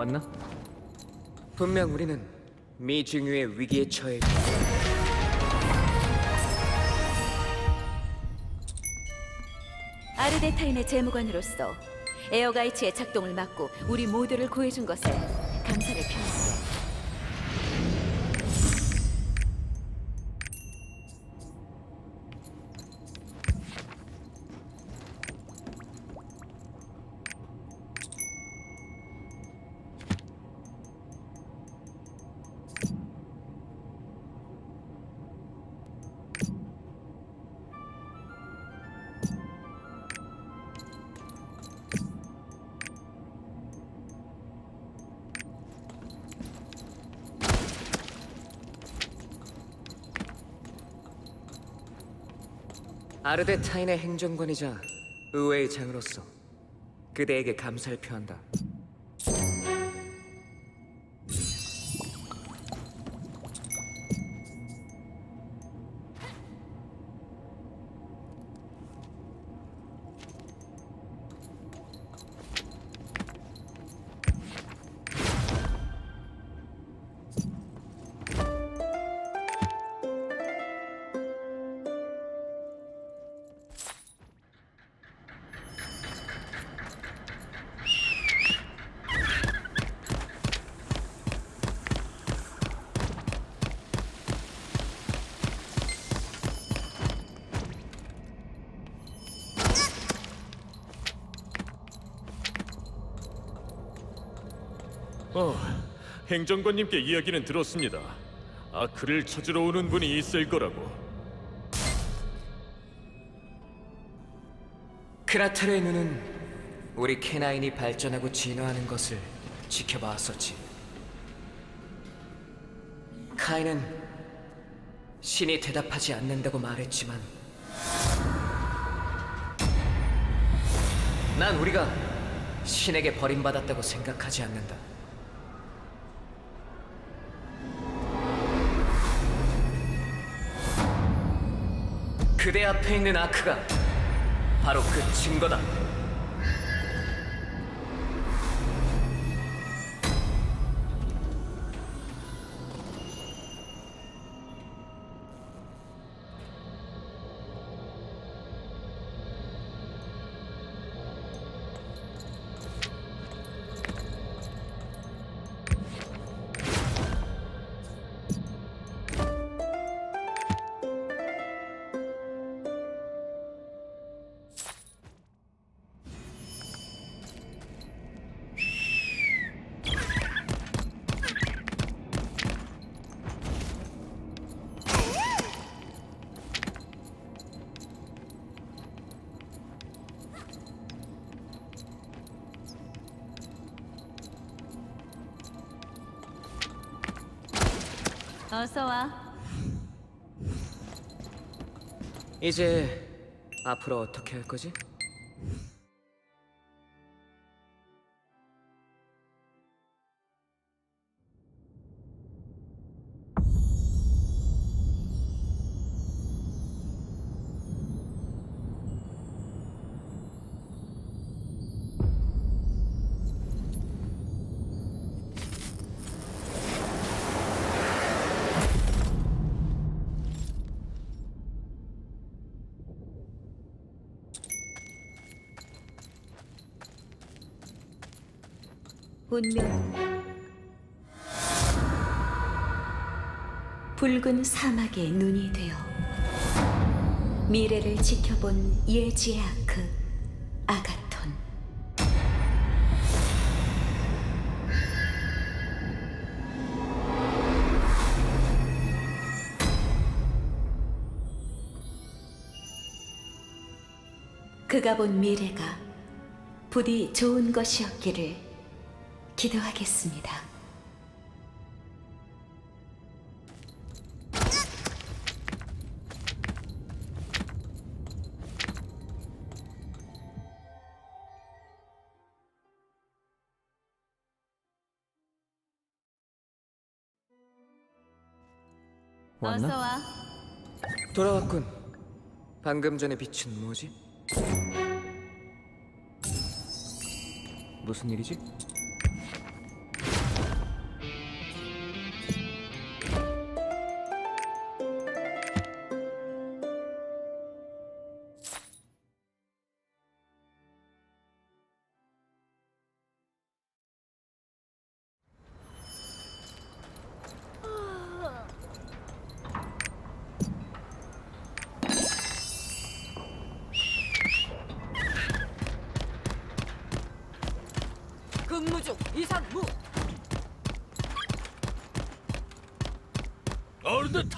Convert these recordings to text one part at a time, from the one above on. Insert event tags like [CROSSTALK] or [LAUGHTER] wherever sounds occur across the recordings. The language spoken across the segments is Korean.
와. 왔나? 분명 우리는 미중유의 위기에 처해. 아르데타인의 재무관으로서 에어가이츠의 작동을 막고 우리 모두를 구해준 것에 아르데타인의 행정관이자 의회의 장으로서 그대에게 감사를 표한다. 행정관님께 이야기는 들었습니다. 아크를 찾으러 오는 분이 있을 거라고. 크라테르의 눈은 우리 캐나인이 발전하고 진화하는 것을 지켜봐왔었지. 카인은 신이 대답하지 않는다고 말했지만 난 우리가 신에게 버림받았다고 생각하지 않는다. 그대 앞에 있는 아크가 바로 그 증거다. 어서 와. 이제 앞으로 어떻게 할 거지? 운명. 붉은 사막의 눈이 되어 미래를 지켜본 예지의 아크 아가톤. 그가 본 미래가 부디 좋은 것이었기를 기도하겠습니다. 왔나? 어서 와. 돌아왔군. 방금 전에 빛은 뭐지? 무슨 일이지?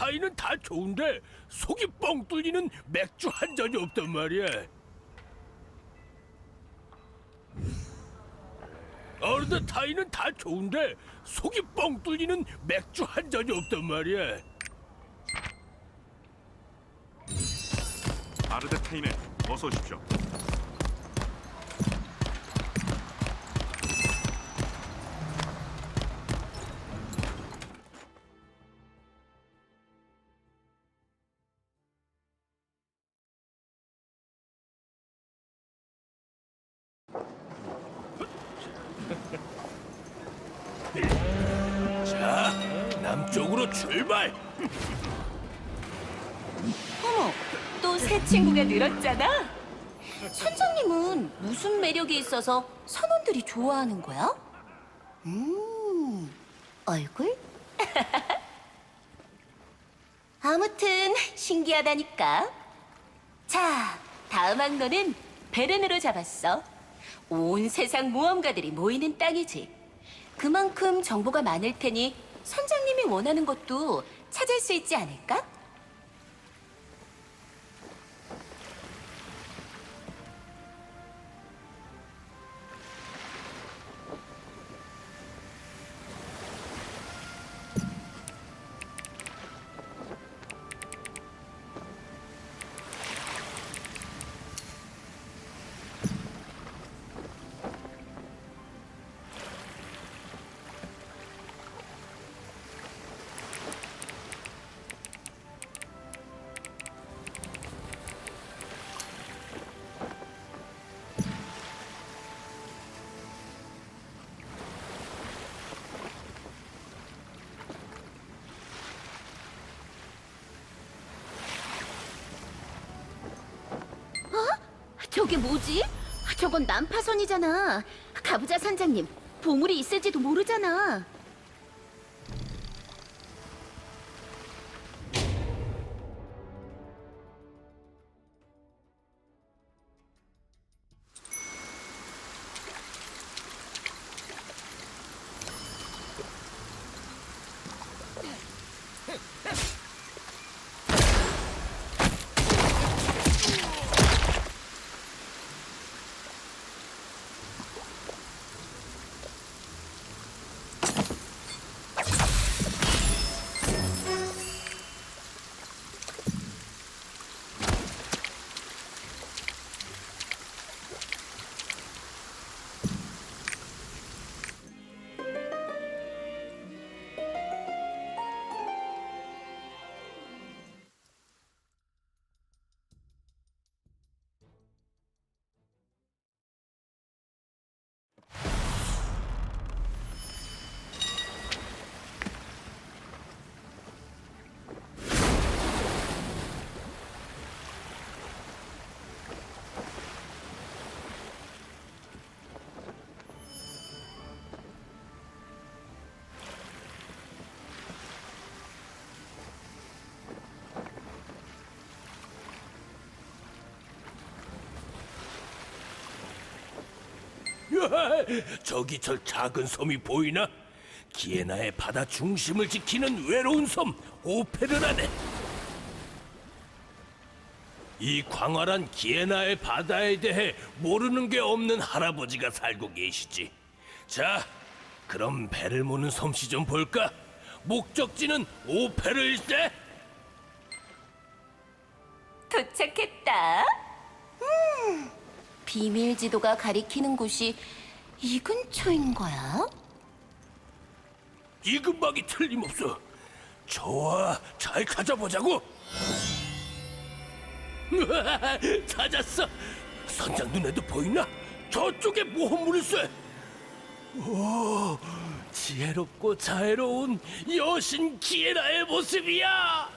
타이는 다 좋은데 속이 뻥 뚫리는 맥주 한 잔이 없단 말이야. 어른들 타이는 다 좋은데 속이 뻥 뚫리는 맥주 한 잔이 없단 말이야. 아르데타인에 어서 오십시오. 남쪽으로 출발. 어머, 또 새 친구가 늘었잖아. 선장님은 무슨 매력이 있어서 선원들이 좋아하는 거야? 음, 얼굴? [LAUGHS] 아무튼 신기하다니까. 자, 다음 항로는 베른으로 잡았어. 온 세상 모험가들이 모이는 땅이지. 그만큼 정보가 많을 테니 선장님이 원하는 것도 찾을 수 있지 않을까? 저게 뭐지? 저건 난파선이잖아. 가부자 선장님, 보물이 있을지도 모르잖아. [LAUGHS] 저기 저 작은 섬이 보이나? 기에나의 바다 중심을 지키는 외로운 섬 오페르라네. 이 광활한 기에나의 바다에 대해 모르는 게 없는 할아버지가 살고 계시지. 자, 그럼 배를 모는 섬씨 좀 볼까? 목적지는 오페르일세. 도착했다. 음, 비밀 지도가 가리키는 곳이 이 근처인 거야? 이 근방이 틀림없어. 좋아, 잘 찾아보자고. [LAUGHS] 찾았어. 선장 눈에도 보이나? 저쪽에 모험물일세. 오, 지혜롭고 자애로운 여신 기에라의 모습이야.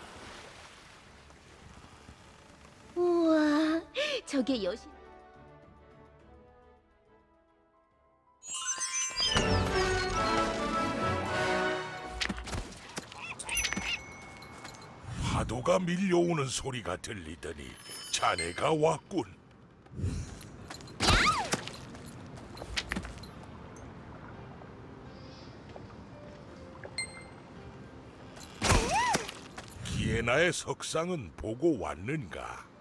우와, 저게 여신. 파도가 밀려오는 소리가 들리더니 자네가 왔군. 기에나의 석상은 보고 왔는가?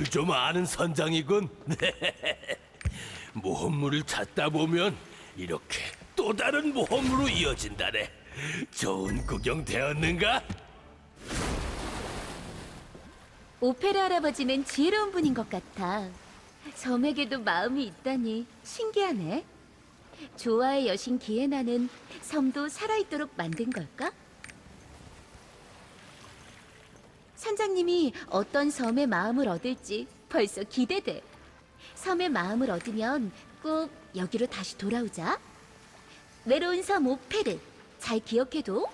뭘좀 아는 선장이군. [LAUGHS] 모험물을 찾다 보면 이렇게 또 다른 모험으로 이어진다네. 좋은 구경 되었는가? 오페라 할아버지는 지혜로운 분인 것 같아. 섬에게도 마음이 있다니 신기하네. 조아의 여신 기에나는 섬도 살아있도록 만든 걸까? 선장님이 어떤 섬의 마음을 얻을지 벌써 기대돼. 섬의 마음을 얻으면 꼭 여기로 다시 돌아오자. 외로운 섬 오페르 잘 기억해둬.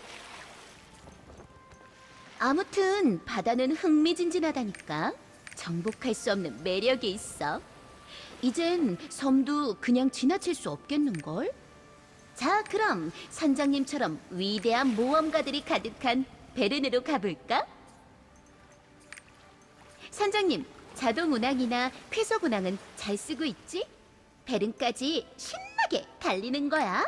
아무튼 바다는 흥미진진하다니까. 정복할 수 없는 매력이 있어. 이젠 섬도 그냥 지나칠 수 없겠는걸? 자, 그럼 선장님처럼 위대한 모험가들이 가득한 베른으로 가볼까? 선장님, 자동 운항이나 쾌속 운항은 잘 쓰고 있지? 베른까지 신나게 달리는 거야.